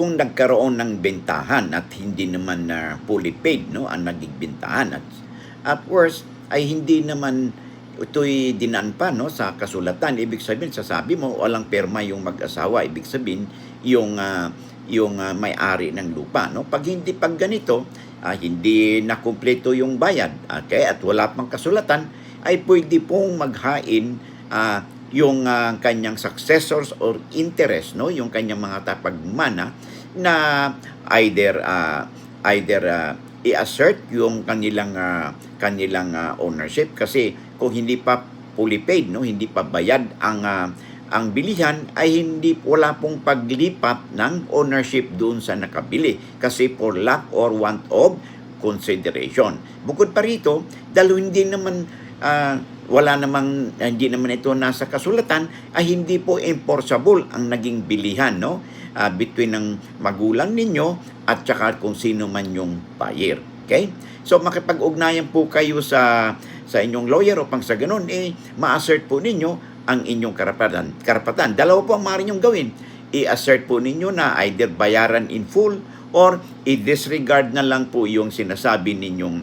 kung nagkaroon ng bentahan at hindi naman na fully paid no ang naging bentahan. At at worst ay hindi naman ito'y dinaan pa no sa kasulatan. Ibig sabihin sasabi mo walang perma yung mag-asawa. Ibig sabihin yung ah, yung ah, may-ari ng lupa no. Pag hindi pag ganito ah, hindi na kumpleto yung bayad okay at wala pang kasulatan ay pwede pong maghain ah, yung ah, kanyang successors or interest no? Yung kanyang mga tapagmana na either ah, either ah, i-assert yung kanilang ah, kanilang ah, ownership. Kasi kung hindi pa fully paid no? Hindi pa bayad ang ah, ang bilihan ay hindi wala pong paglipat ng ownership doon sa nakabili. Kasi for lack or want of consideration. Bukod pa rito, dahil hindi naman ah, wala namang hindi naman ito nasa kasulatan ay hindi po enforceable ang naging bilihan no Ah, between ng magulang ninyo at saka kung sino man yung buyer. Okay? So makipag-ugnayan po kayo sa sa inyong lawyer upang sa ganun eh ma-assert po ninyo ang inyong karapatan. Karapatan. Dalawa po ang maaari nyong gawin. I-assert po ninyo na either bayaran in full or i-disregard na lang po yung sinasabi ninyong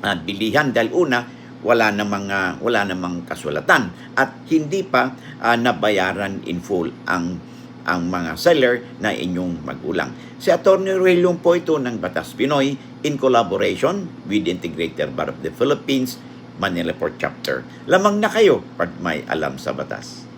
ah, bilihan dahil una wala namang ah, wala namang kasulatan at hindi pa ah, nabayaran in full ang ang mga seller na inyong magulang. Si Attorney Ruelong po ito ng Batas Pinoy in collaboration with Integrated Bar of the Philippines, Manila Port Chapter. Lamang na kayo pag may alam sa batas.